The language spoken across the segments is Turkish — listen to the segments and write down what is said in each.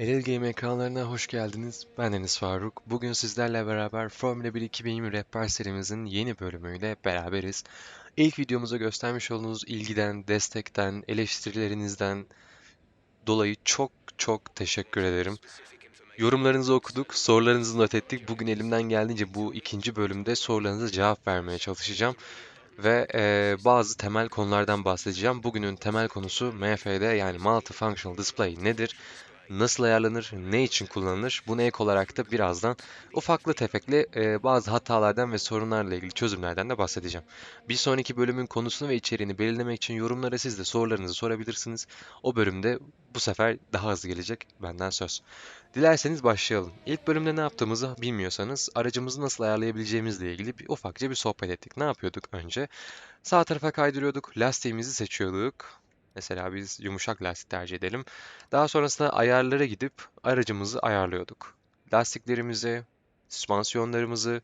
Elil Game ekranlarına hoş geldiniz. Ben Enis Faruk. Bugün sizlerle beraber Formula 1 2020 Rehber serimizin yeni bölümüyle beraberiz. İlk videomuza göstermiş olduğunuz ilgiden, destekten, eleştirilerinizden dolayı çok çok teşekkür ederim. Yorumlarınızı okuduk, sorularınızı not ettik. Bugün elimden geldiğince bu ikinci bölümde sorularınıza cevap vermeye çalışacağım. Ve eee, bazı temel konulardan bahsedeceğim. Bugünün temel konusu MFD yani Multifunctional Display nedir? Nasıl ayarlanır? Ne için kullanılır? Buna ek olarak da birazdan ufaklı tefekli eee, bazı hatalardan ve sorunlarla ilgili çözümlerden de bahsedeceğim. Bir sonraki bölümün konusunu ve içeriğini belirlemek için yorumlara siz de sorularınızı sorabilirsiniz. O bölümde bu sefer daha hızlı gelecek benden söz. Dilerseniz başlayalım. İlk bölümde ne yaptığımızı bilmiyorsanız aracımızı nasıl ayarlayabileceğimizle ilgili bir ufakça bir sohbet ettik. Ne yapıyorduk önce? Sağ tarafa kaydırıyorduk, lastiğimizi seçiyorduk. Mesela biz yumuşak lastik tercih edelim. Daha sonrasında ayarlara gidip aracımızı ayarlıyorduk. Lastiklerimizi, süspansiyonlarımızı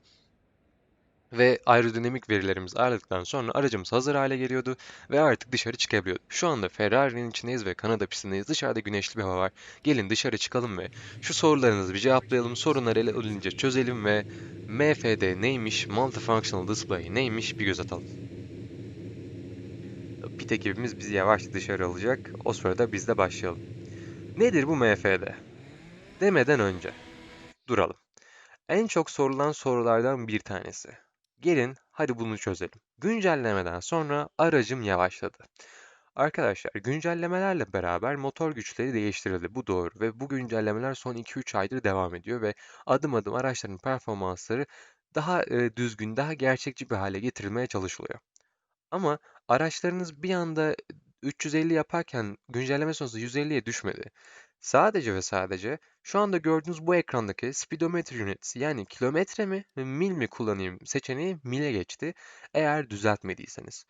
ve aerodinamik verilerimizi ayarladıktan sonra aracımız hazır hale geliyordu ve artık dışarı çıkabiliyorduk. Şu anda Ferrari'nin içindeyiz ve Kanada pistindeyiz. Dışarıda güneşli bir hava var. Gelin dışarı çıkalım ve şu sorularınızı bir cevaplayalım. Sorunları ele alınca çözelim ve MFD neymiş, Multifunctional Display neymiş bir göz atalım. Pit ekibimiz bizi yavaş dışarı alacak. O sırada biz de başlayalım. Nedir bu MFD? Demeden önce duralım. En çok sorulan sorulardan bir tanesi. Gelin hadi bunu çözelim. Güncellemeden sonra aracım yavaşladı. Arkadaşlar güncellemelerle beraber motor güçleri değiştirildi. Bu doğru ve bu güncellemeler son 2-3 aydır devam ediyor ve adım adım araçların performansları daha e, düzgün, daha gerçekçi bir hale getirilmeye çalışılıyor. Ama araçlarınız bir anda 350 yaparken güncelleme sonrası 150'ye düşmedi. Sadece ve sadece şu anda gördüğünüz bu ekrandaki speedometer units yani kilometre mi mil mi kullanayım seçeneği mile geçti eğer düzeltmediyseniz.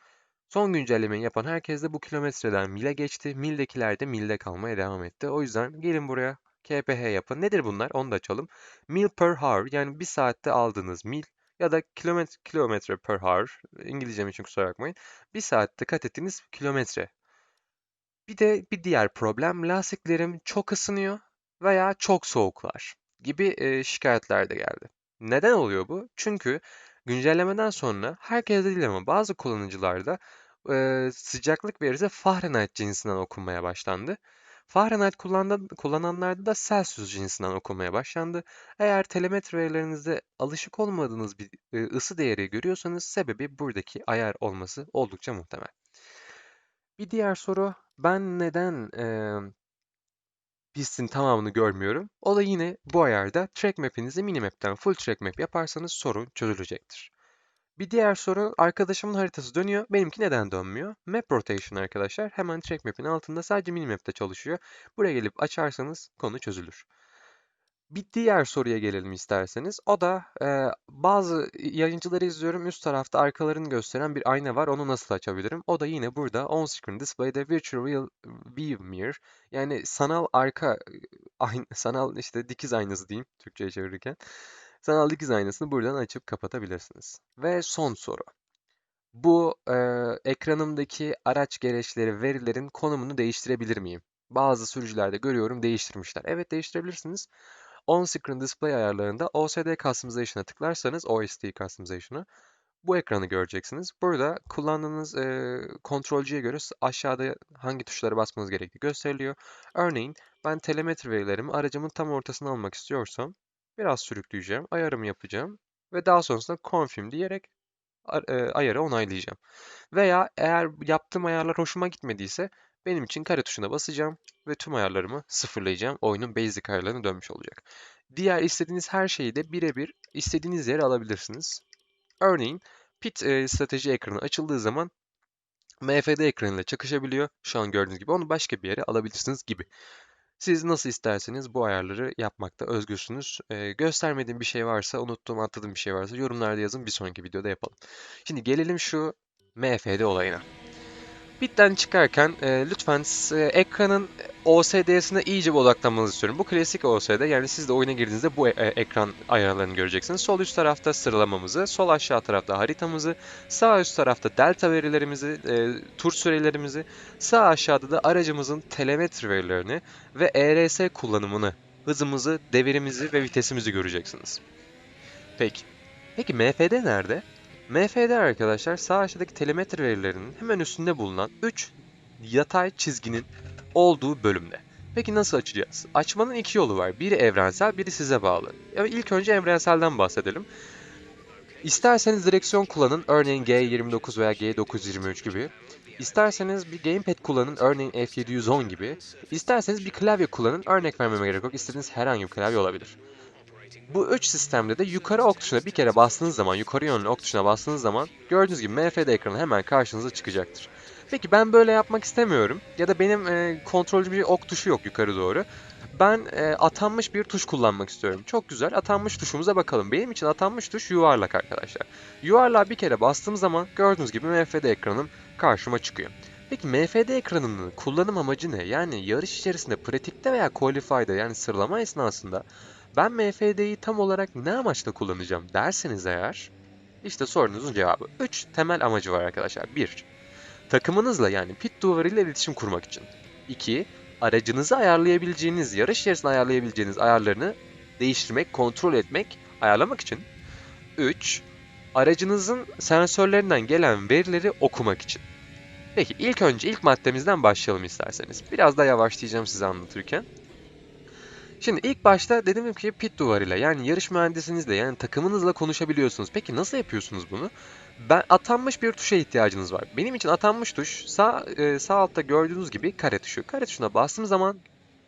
Son güncellemeyi yapan herkes de bu kilometreden mile geçti. Mildekiler de milde kalmaya devam etti. O yüzden gelin buraya KPH yapın. Nedir bunlar? Onu da açalım. Mil per hour yani bir saatte aldığınız mil ya da kilometre, kilometre per hour. İngilizcem için kusura bakmayın. Bir saatte kat ettiğiniz kilometre. Bir de bir diğer problem lastiklerim çok ısınıyor veya çok soğuklar gibi e, şikayetler de geldi. Neden oluyor bu? Çünkü güncellemeden sonra herkes değil ama bazı kullanıcılarda e, sıcaklık verisi Fahrenheit cinsinden okunmaya başlandı. Fahrenheit kullanan, kullananlarda da Celsius cinsinden okunmaya başlandı. Eğer telemetre verilerinizde alışık olmadığınız bir e, ısı değeri görüyorsanız sebebi buradaki ayar olması oldukça muhtemel. Bir diğer soru, ben neden eee pistin tamamını görmüyorum? O da yine bu ayarda track map'inizi minimap'ten full track map yaparsanız sorun çözülecektir. Bir diğer soru, arkadaşımın haritası dönüyor, benimki neden dönmüyor? Map rotation arkadaşlar, hemen track map'in altında sadece minimap'te çalışıyor. Buraya gelip açarsanız konu çözülür. Bir diğer soruya gelelim isterseniz. O da e, bazı yayıncıları izliyorum. Üst tarafta arkalarını gösteren bir ayna var. Onu nasıl açabilirim? O da yine burada on screen display'de virtual real view mirror yani sanal arka aynı sanal işte dikiz aynası diyeyim Türkçe'ye çevirirken. Sanal dikiz aynasını buradan açıp kapatabilirsiniz. Ve son soru. Bu e, ekranımdaki araç gereçleri verilerin konumunu değiştirebilir miyim? Bazı sürücülerde görüyorum değiştirmişler. Evet değiştirebilirsiniz. On-Screen Display ayarlarında OSD Customization'a tıklarsanız OSD Customization'a bu ekranı göreceksiniz. Burada kullandığınız e, kontrolcüye göre aşağıda hangi tuşlara basmanız gerektiği gösteriliyor. Örneğin ben telemetri verilerimi aracımın tam ortasına almak istiyorsam biraz sürükleyeceğim, ayarımı yapacağım ve daha sonrasında Confirm diyerek e, ayarı onaylayacağım. Veya eğer yaptığım ayarlar hoşuma gitmediyse benim için kare tuşuna basacağım ve tüm ayarlarımı sıfırlayacağım. Oyunun basic ayarlarına dönmüş olacak. Diğer istediğiniz her şeyi de birebir istediğiniz yere alabilirsiniz. Örneğin pit e, strateji ekranı açıldığı zaman MFD ekranıyla çakışabiliyor. Şu an gördüğünüz gibi onu başka bir yere alabilirsiniz gibi. Siz nasıl isterseniz bu ayarları yapmakta özgürsünüz. Ee, göstermediğim bir şey varsa, unuttuğum, atladığım bir şey varsa yorumlarda yazın. Bir sonraki videoda yapalım. Şimdi gelelim şu MFD olayına. Bitten çıkarken e, lütfen e, ekranın OSD'sine iyice bir odaklanmanızı istiyorum. Bu klasik OSD yani siz de oyuna girdiğinizde bu e- e- ekran ayarlarını göreceksiniz. Sol üst tarafta sıralamamızı, sol aşağı tarafta haritamızı, sağ üst tarafta delta verilerimizi, e, tur sürelerimizi, sağ aşağıda da aracımızın telemetri verilerini ve ERS kullanımını, hızımızı, devirimizi ve vitesimizi göreceksiniz. Peki. Peki MFD nerede? MFD arkadaşlar sağ aşağıdaki telemetri verilerinin hemen üstünde bulunan 3 yatay çizginin olduğu bölümde. Peki nasıl açacağız? Açmanın iki yolu var. Biri evrensel, biri size bağlı. Evet, ilk önce evrenselden bahsedelim. İsterseniz direksiyon kullanın, örneğin G29 veya G923 gibi. İsterseniz bir gamepad kullanın, örneğin F710 gibi. İsterseniz bir klavye kullanın, örnek vermeme gerek yok. İstediğiniz herhangi bir klavye olabilir. Bu üç sistemde de yukarı ok tuşuna bir kere bastığınız zaman, yukarı yönlü ok tuşuna bastığınız zaman gördüğünüz gibi MFD ekranı hemen karşınıza çıkacaktır. Peki ben böyle yapmak istemiyorum ya da benim e, kontrolcü bir ok tuşu yok yukarı doğru. Ben e, atanmış bir tuş kullanmak istiyorum. Çok güzel. Atanmış tuşumuza bakalım. Benim için atanmış tuş yuvarlak arkadaşlar. Yuvarlağa bir kere bastığım zaman gördüğünüz gibi MFD ekranım karşıma çıkıyor. Peki MFD ekranının kullanım amacı ne? Yani yarış içerisinde pratikte veya qualify'da yani sıralama esnasında ben MFD'yi tam olarak ne amaçla kullanacağım derseniz eğer işte sorunuzun cevabı. 3 temel amacı var arkadaşlar. 1. Takımınızla yani pit duvarıyla iletişim kurmak için. 2. Aracınızı ayarlayabileceğiniz, yarış içerisinde ayarlayabileceğiniz ayarlarını değiştirmek, kontrol etmek, ayarlamak için. 3. Aracınızın sensörlerinden gelen verileri okumak için. Peki ilk önce ilk maddemizden başlayalım isterseniz. Biraz daha yavaşlayacağım size anlatırken. Şimdi ilk başta dedim ki pit duvarıyla yani yarış mühendisinizle yani takımınızla konuşabiliyorsunuz. Peki nasıl yapıyorsunuz bunu? Ben atanmış bir tuşa ihtiyacınız var. Benim için atanmış tuş sağ e, sağ altta gördüğünüz gibi kare tuşu. Kare tuşuna bastığım zaman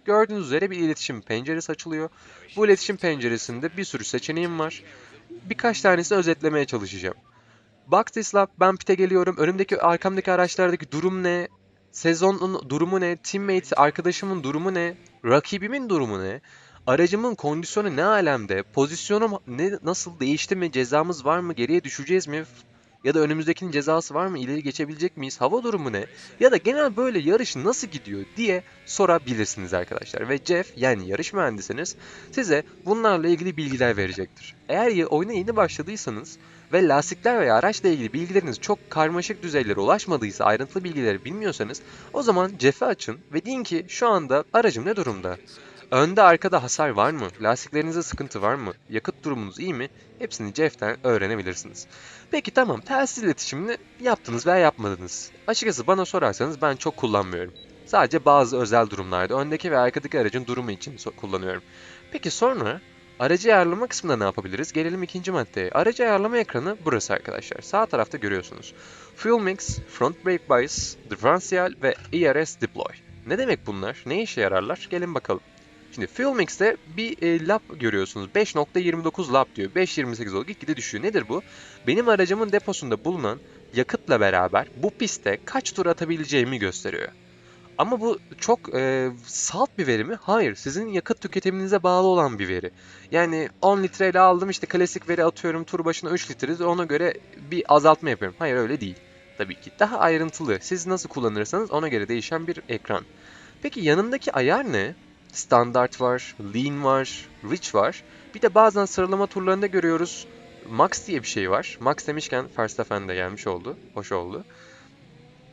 gördüğünüz üzere bir iletişim penceresi açılıyor. Bu iletişim penceresinde bir sürü seçeneğim var. Birkaç tanesini özetlemeye çalışacağım. Box this lap, ben pite geliyorum. Önümdeki arkamdaki araçlardaki durum ne? Sezonun durumu ne? Teammate arkadaşımın durumu ne? Rakibimin durumu ne? Aracımın kondisyonu ne alemde? Pozisyonum ne nasıl değişti mi? Cezamız var mı? Geriye düşeceğiz mi? Ya da önümüzdekinin cezası var mı? İleri geçebilecek miyiz? Hava durumu ne? Ya da genel böyle yarış nasıl gidiyor diye sorabilirsiniz arkadaşlar. Ve Jeff yani yarış mühendisiniz size bunlarla ilgili bilgiler verecektir. Eğer oyuna yeni başladıysanız ve lastikler veya araçla ilgili bilgileriniz çok karmaşık düzeylere ulaşmadıysa, ayrıntılı bilgileri bilmiyorsanız o zaman Jeff'i açın ve deyin ki şu anda aracım ne durumda? Önde arkada hasar var mı? Lastiklerinizde sıkıntı var mı? Yakıt durumunuz iyi mi? Hepsini Jeff'ten öğrenebilirsiniz. Peki tamam telsiz iletişimini yaptınız veya yapmadınız. Açıkçası bana sorarsanız ben çok kullanmıyorum. Sadece bazı özel durumlarda öndeki ve arkadaki aracın durumu için kullanıyorum. Peki sonra aracı ayarlama kısmında ne yapabiliriz? Gelelim ikinci maddeye. Aracı ayarlama ekranı burası arkadaşlar. Sağ tarafta görüyorsunuz. Fuel Mix, Front Brake Bias, Differential ve ERS Deploy. Ne demek bunlar? Ne işe yararlar? Gelin bakalım. Şimdi Fuel Mix'te bir e, lap görüyorsunuz. 5.29 lap diyor. 5.28 oldu. Gitgide düşüyor. Nedir bu? Benim aracımın deposunda bulunan yakıtla beraber bu pistte kaç tur atabileceğimi gösteriyor. Ama bu çok e, salt bir veri mi? Hayır. Sizin yakıt tüketiminize bağlı olan bir veri. Yani 10 litreyle aldım işte klasik veri atıyorum tur başına 3 litre ona göre bir azaltma yapıyorum. Hayır öyle değil. Tabii ki. Daha ayrıntılı. Siz nasıl kullanırsanız ona göre değişen bir ekran. Peki yanındaki ayar ne? Standart var, Lean var, Rich var. Bir de bazen sıralama turlarında görüyoruz. Max diye bir şey var. Max demişken Verstappen de gelmiş oldu. Hoş oldu.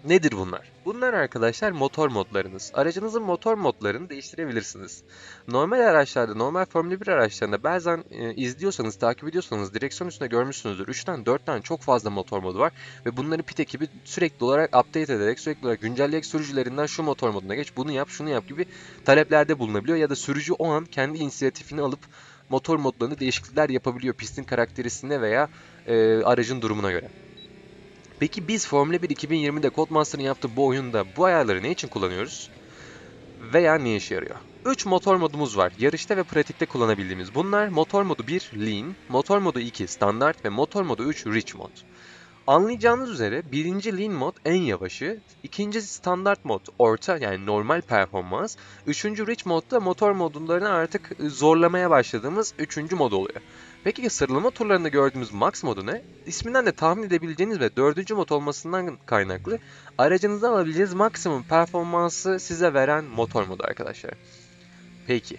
Nedir bunlar? Bunlar arkadaşlar motor modlarınız. Aracınızın motor modlarını değiştirebilirsiniz. Normal araçlarda, normal Formula 1 araçlarında bazen e, izliyorsanız, takip ediyorsanız direksiyon üstünde görmüşsünüzdür. 3'ten 4'ten çok fazla motor modu var ve bunları pit ekibi sürekli olarak update ederek, sürekli olarak güncelleyerek sürücülerinden şu motor moduna geç, bunu yap, şunu yap gibi taleplerde bulunabiliyor ya da sürücü o an kendi inisiyatifini alıp motor modlarında değişiklikler yapabiliyor pistin karakterisine veya e, aracın durumuna göre. Peki biz Formula 1 2020'de Codemaster'ın yaptığı bu oyunda bu ayarları ne için kullanıyoruz? Veya ne işe yarıyor? 3 motor modumuz var. Yarışta ve pratikte kullanabildiğimiz. Bunlar motor modu 1 Lean, motor modu 2 Standart ve motor modu 3 Rich mod. Anlayacağınız üzere birinci Lean mod en yavaşı, ikinci Standart mod orta yani normal performans, üçüncü Rich mod da motor modlarını artık zorlamaya başladığımız üçüncü mod oluyor. Peki sıralama turlarında gördüğümüz Max modu ne? İsminden de tahmin edebileceğiniz ve dördüncü mod olmasından kaynaklı aracınızda alabileceğiniz maksimum performansı size veren motor modu arkadaşlar. Peki.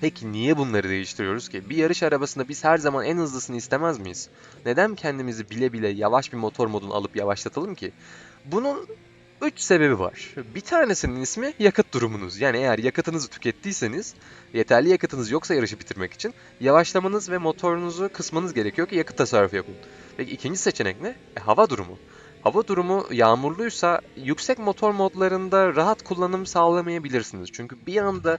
Peki niye bunları değiştiriyoruz ki? Bir yarış arabasında biz her zaman en hızlısını istemez miyiz? Neden kendimizi bile bile yavaş bir motor modunu alıp yavaşlatalım ki? Bunun 3 sebebi var. Bir tanesinin ismi yakıt durumunuz. Yani eğer yakıtınızı tükettiyseniz, yeterli yakıtınız yoksa yarışı bitirmek için yavaşlamanız ve motorunuzu kısmanız gerekiyor ki yakıt tasarrufu yapın. Peki ikinci seçenek ne? E, hava durumu. Hava durumu yağmurluysa yüksek motor modlarında rahat kullanım sağlamayabilirsiniz. Çünkü bir anda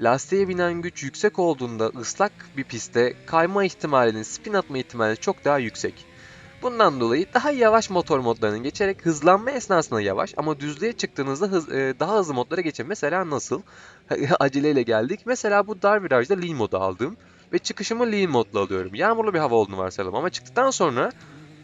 lastiğe binen güç yüksek olduğunda ıslak bir pistte kayma ihtimaliniz, spin atma ihtimaliniz çok daha yüksek. Bundan dolayı daha yavaş motor modlarını geçerek hızlanma esnasında yavaş ama düzlüğe çıktığınızda hız, e, daha hızlı modlara geçin. Mesela nasıl? Aceleyle geldik. Mesela bu dar virajda lean modu aldım ve çıkışımı lean modla alıyorum. Yağmurlu bir hava olduğunu varsayalım ama çıktıktan sonra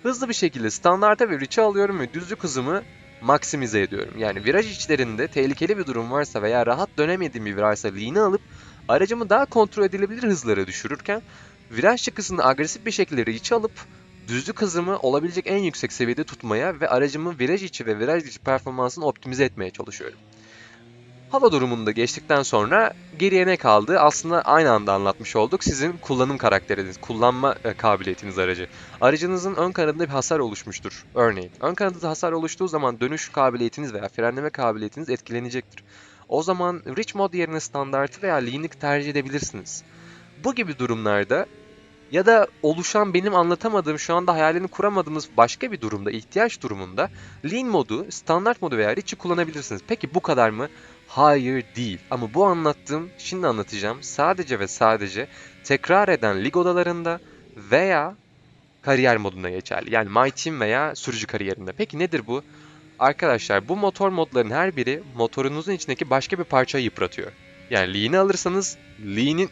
hızlı bir şekilde standarta ve reach'e alıyorum ve düzlük hızımı maksimize ediyorum. Yani viraj içlerinde tehlikeli bir durum varsa veya rahat dönemediğim bir virajsa lean'i alıp aracımı daha kontrol edilebilir hızlara düşürürken viraj çıkısında agresif bir şekilde reach'e alıp düzlük hızımı olabilecek en yüksek seviyede tutmaya ve aracımın viraj içi ve viraj dışı performansını optimize etmeye çalışıyorum. Hava durumunu da geçtikten sonra geriye ne kaldı? Aslında aynı anda anlatmış olduk. Sizin kullanım karakteriniz, kullanma e, kabiliyetiniz aracı. Aracınızın ön kanadında bir hasar oluşmuştur. Örneğin, ön kanadında hasar oluştuğu zaman dönüş kabiliyetiniz veya frenleme kabiliyetiniz etkilenecektir. O zaman Rich Mod yerine standartı veya Lean'i tercih edebilirsiniz. Bu gibi durumlarda ya da oluşan benim anlatamadığım şu anda hayalini kuramadığımız başka bir durumda, ihtiyaç durumunda Lean modu, standart modu veya Rich'i kullanabilirsiniz. Peki bu kadar mı? Hayır değil. Ama bu anlattığım, şimdi anlatacağım sadece ve sadece tekrar eden lig odalarında veya kariyer modunda geçerli. Yani My Team veya sürücü kariyerinde. Peki nedir bu? Arkadaşlar bu motor modların her biri motorunuzun içindeki başka bir parçayı yıpratıyor. Yani Lean'i alırsanız Lean'in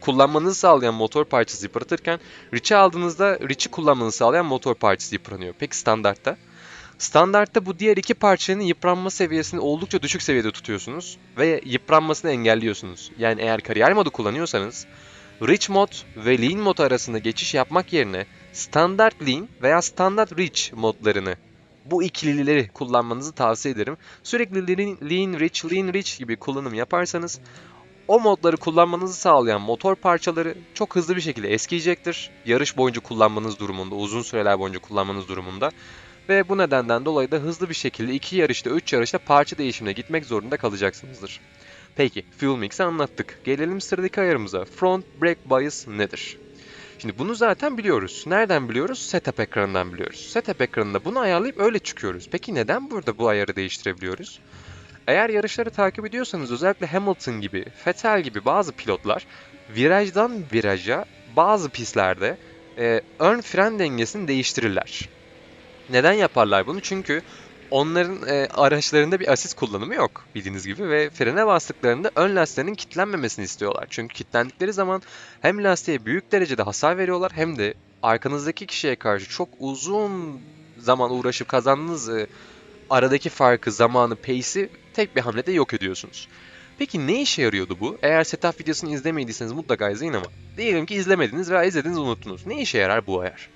kullanmanızı sağlayan motor parçası yıpratırken Rich'i aldığınızda Rich'i kullanmanızı sağlayan motor parçası yıpranıyor. Peki standartta? Standartta bu diğer iki parçanın yıpranma seviyesini oldukça düşük seviyede tutuyorsunuz ve yıpranmasını engelliyorsunuz. Yani eğer kariyer modu kullanıyorsanız Rich mod ve Lean mod arasında geçiş yapmak yerine Standard Lean veya Standard Rich modlarını bu ikilileri kullanmanızı tavsiye ederim. Sürekli Lean, lean Rich, Lean Rich gibi kullanım yaparsanız o modları kullanmanızı sağlayan motor parçaları çok hızlı bir şekilde eskiyecektir. Yarış boyunca kullanmanız durumunda, uzun süreler boyunca kullanmanız durumunda. Ve bu nedenden dolayı da hızlı bir şekilde iki yarışta, üç yarışta parça değişimine gitmek zorunda kalacaksınızdır. Peki, Fuel Mix'i anlattık. Gelelim sıradaki ayarımıza. Front Brake Bias nedir? Şimdi bunu zaten biliyoruz. Nereden biliyoruz? Setup ekranından biliyoruz. Setup ekranında bunu ayarlayıp öyle çıkıyoruz. Peki neden burada bu ayarı değiştirebiliyoruz? Eğer yarışları takip ediyorsanız özellikle Hamilton gibi, Vettel gibi bazı pilotlar virajdan viraja bazı pistlerde e, ön fren dengesini değiştirirler. Neden yaparlar bunu? Çünkü onların e, araçlarında bir asist kullanımı yok bildiğiniz gibi ve frene bastıklarında ön lastiklerin kilitlenmemesini istiyorlar. Çünkü kilitlendikleri zaman hem lastiğe büyük derecede hasar veriyorlar hem de arkanızdaki kişiye karşı çok uzun zaman uğraşıp kazandığınız e, aradaki farkı, zamanı, pace'i tek bir hamlede yok ediyorsunuz. Peki ne işe yarıyordu bu? Eğer setup videosunu izlemediyseniz mutlaka izleyin ama diyelim ki izlemediniz veya izlediniz unuttunuz. Ne işe yarar bu ayar?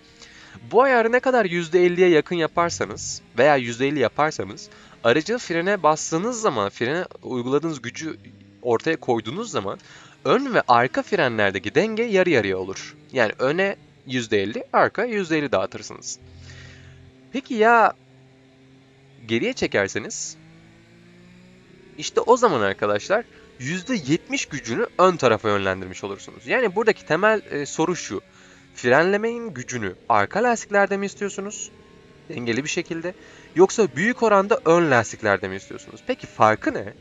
Bu ayarı ne kadar %50'ye yakın yaparsanız veya %50 yaparsanız aracı frene bastığınız zaman, frene uyguladığınız gücü ortaya koyduğunuz zaman ön ve arka frenlerdeki denge yarı yarıya olur. Yani öne %50, arka %50 dağıtırsınız. Peki ya geriye çekerseniz işte o zaman arkadaşlar %70 gücünü ön tarafa yönlendirmiş olursunuz. Yani buradaki temel e, soru şu. Frenlemenin gücünü arka lastiklerde mi istiyorsunuz? Dengeli bir şekilde. Yoksa büyük oranda ön lastiklerde mi istiyorsunuz? Peki farkı ne?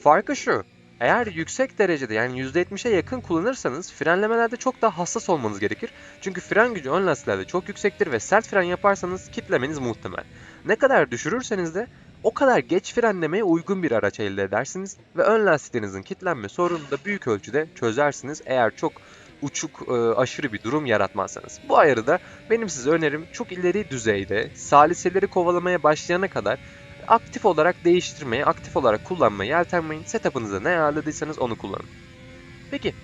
Farkı şu. Eğer yüksek derecede yani %70'e yakın kullanırsanız frenlemelerde çok daha hassas olmanız gerekir. Çünkü fren gücü ön lastiklerde çok yüksektir ve sert fren yaparsanız kitlemeniz muhtemel. Ne kadar düşürürseniz de o kadar geç frenlemeye uygun bir araç elde edersiniz ve ön lastiklerinizin kitlenme sorununu da büyük ölçüde çözersiniz eğer çok uçuk e, aşırı bir durum yaratmazsanız. Bu ayarı da benim size önerim çok ileri düzeyde saliseleri kovalamaya başlayana kadar aktif olarak değiştirmeye, aktif olarak kullanmaya yeltenmeyin. Setup'ınıza ne ayarladıysanız onu kullanın. Peki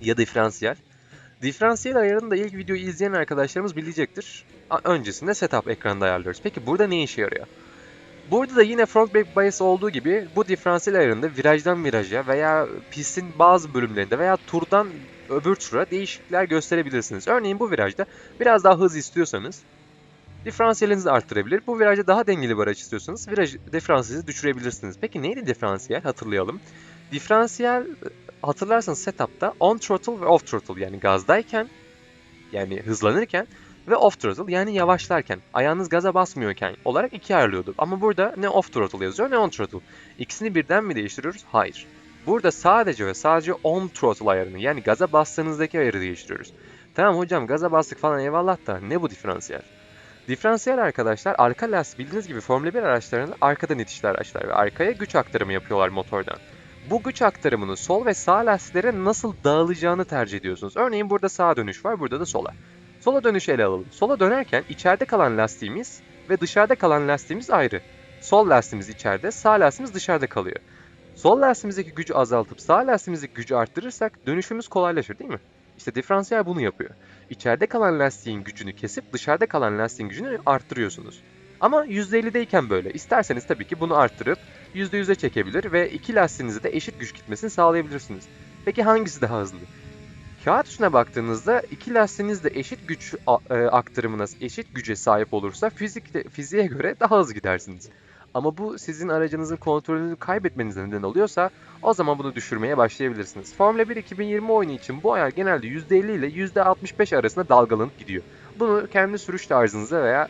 ya diferansiyel? Diferansiyel ayarını da ilk videoyu izleyen arkadaşlarımız bilecektir. Öncesinde setup ekranında ayarlıyoruz. Peki burada ne işe yarıyor? Burada da yine front back bias olduğu gibi bu diferansiyel ayarında virajdan viraja veya pistin bazı bölümlerinde veya turdan öbür tura değişiklikler gösterebilirsiniz. Örneğin bu virajda biraz daha hız istiyorsanız diferansiyelinizi arttırabilir. Bu virajda daha dengeli bir araç istiyorsanız viraj diferansiyeli düşürebilirsiniz. Peki neydi diferansiyel? Hatırlayalım. Diferansiyel hatırlarsanız setup'ta on throttle ve off throttle yani gazdayken yani hızlanırken ve off throttle yani yavaşlarken ayağınız gaza basmıyorken olarak ikiye ayrılıyordu. Ama burada ne off throttle yazıyor ne on throttle. İkisini birden mi değiştiriyoruz? Hayır. Burada sadece ve sadece on throttle ayarını yani gaza bastığınızdaki ayarı değiştiriyoruz. Tamam hocam gaza bastık falan eyvallah da ne bu diferansiyel? Diferansiyel arkadaşlar arka lastik bildiğiniz gibi Formula 1 araçlarında arkadan itişli araçlar ve arkaya güç aktarımı yapıyorlar motordan. Bu güç aktarımını sol ve sağ lastiklere nasıl dağılacağını tercih ediyorsunuz. Örneğin burada sağa dönüş var, burada da sola. Sola dönüşü ele alalım. Sola dönerken içeride kalan lastiğimiz ve dışarıda kalan lastiğimiz ayrı. Sol lastiğimiz içeride, sağ lastiğimiz dışarıda kalıyor. Sol lastiğimizdeki gücü azaltıp sağ lastiğimizdeki gücü arttırırsak dönüşümüz kolaylaşır değil mi? İşte diferansiyel bunu yapıyor. İçeride kalan lastiğin gücünü kesip dışarıda kalan lastiğin gücünü arttırıyorsunuz. Ama %50'deyken böyle. İsterseniz tabii ki bunu arttırıp %100'e çekebilir ve iki lastiğinize de eşit güç gitmesini sağlayabilirsiniz. Peki hangisi daha hızlı? Kağıt üstüne baktığınızda iki lastiğiniz de eşit güç e, aktarımına, eşit güce sahip olursa fizik fiziğe göre daha hızlı gidersiniz. Ama bu sizin aracınızın kontrolünü kaybetmenize neden oluyorsa o zaman bunu düşürmeye başlayabilirsiniz. Formula 1 2020 oyunu için bu ayar genelde %50 ile %65 arasında dalgalanıp gidiyor. Bunu kendi sürüş tarzınıza veya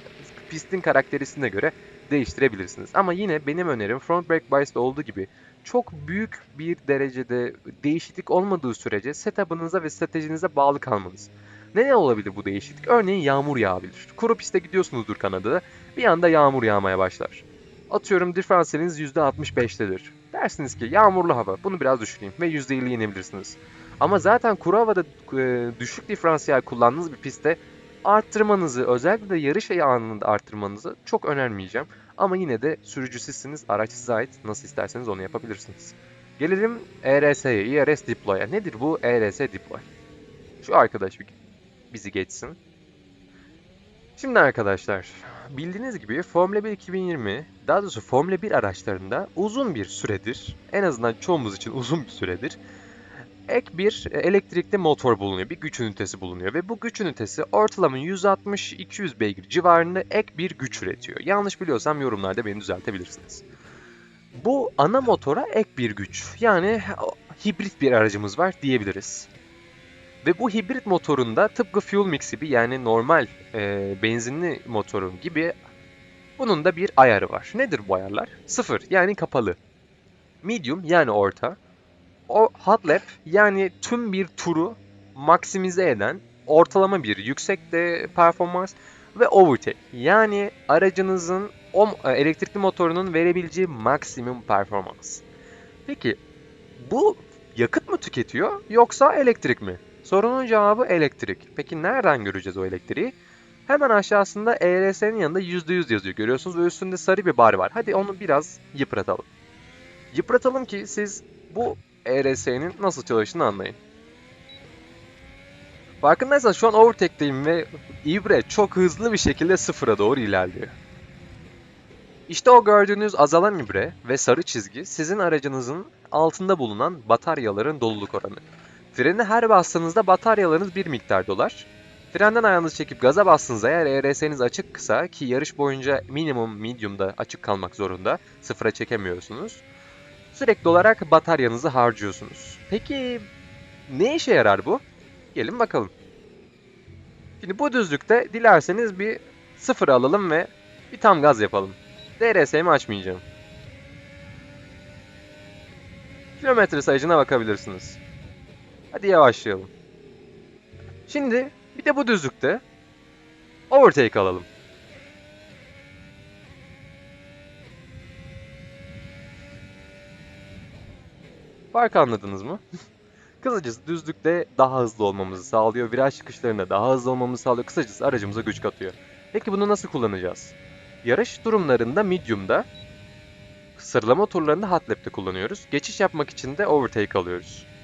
pistin karakterisine göre değiştirebilirsiniz. Ama yine benim önerim front brake bias'ta olduğu gibi çok büyük bir derecede değişiklik olmadığı sürece setup'ınıza ve stratejinize bağlı kalmanız. Ne olabilir bu değişiklik? Örneğin yağmur yağabilir. Kuru pistte gidiyorsunuzdur Kanada'da. Bir anda yağmur yağmaya başlar. Atıyorum diferansiyeliniz %65'tedir. Dersiniz ki yağmurlu hava bunu biraz düşüreyim ve %50 yenebilirsiniz. Ama zaten kuru havada e, düşük diferansiyel kullandığınız bir pistte arttırmanızı özellikle de yarış anında arttırmanızı çok önermeyeceğim. Ama yine de sürücü sizsiniz, araç size ait. Nasıl isterseniz onu yapabilirsiniz. Gelelim ERS'ye, ERS Deploy'a. Nedir bu ERS Deploy? Şu arkadaş bizi geçsin. Şimdi arkadaşlar, bildiğiniz gibi Formula 1 2020, daha doğrusu Formula 1 araçlarında uzun bir süredir, en azından çoğumuz için uzun bir süredir, ek bir e, elektrikli motor bulunuyor, bir güç ünitesi bulunuyor ve bu güç ünitesi ortalama 160-200 beygir civarında ek bir güç üretiyor. Yanlış biliyorsam yorumlarda beni düzeltebilirsiniz. Bu ana motora ek bir güç, yani o, hibrit bir aracımız var diyebiliriz. Ve bu hibrit motorunda tıpkı fuel mix gibi yani normal e, benzinli motorun gibi bunun da bir ayarı var. Nedir bu ayarlar? Sıfır yani kapalı. Medium yani orta. O hot lap yani tüm bir turu maksimize eden ortalama bir yüksek de performans ve overtake yani aracınızın o e, elektrikli motorunun verebileceği maksimum performans. Peki bu yakıt mı tüketiyor yoksa elektrik mi? Sorunun cevabı elektrik. Peki nereden göreceğiz o elektriği? Hemen aşağısında ERS'nin yanında %100 yazıyor görüyorsunuz ve üstünde sarı bir bar var. Hadi onu biraz yıpratalım. Yıpratalım ki siz bu ERS'nin nasıl çalıştığını anlayın. Farkındaysanız şu an overtake'deyim ve ibre çok hızlı bir şekilde sıfıra doğru ilerliyor. İşte o gördüğünüz azalan ibre ve sarı çizgi sizin aracınızın altında bulunan bataryaların doluluk oranı. Freni her bastığınızda bataryalarınız bir miktar dolar. Frenden ayağınızı çekip gaza bastığınızda eğer ERS'niz açık kısa ki yarış boyunca minimum medium'da açık kalmak zorunda sıfıra çekemiyorsunuz. Sürekli olarak bataryanızı harcıyorsunuz. Peki ne işe yarar bu? Gelin bakalım. Şimdi bu düzlükte dilerseniz bir sıfır alalım ve bir tam gaz yapalım. DRS'mi açmayacağım. Kilometre sayıcına bakabilirsiniz. Hadi yavaşlayalım. Şimdi bir de bu düzlükte overtake alalım. Fark anladınız mı? Kısacası düzlükte daha hızlı olmamızı sağlıyor, viraj çıkışlarında daha hızlı olmamızı sağlıyor. Kısacası aracımıza güç katıyor. Peki bunu nasıl kullanacağız? Yarış durumlarında medium'da, sıralama turlarında hot lap'te kullanıyoruz. Geçiş yapmak için de overtake alıyoruz.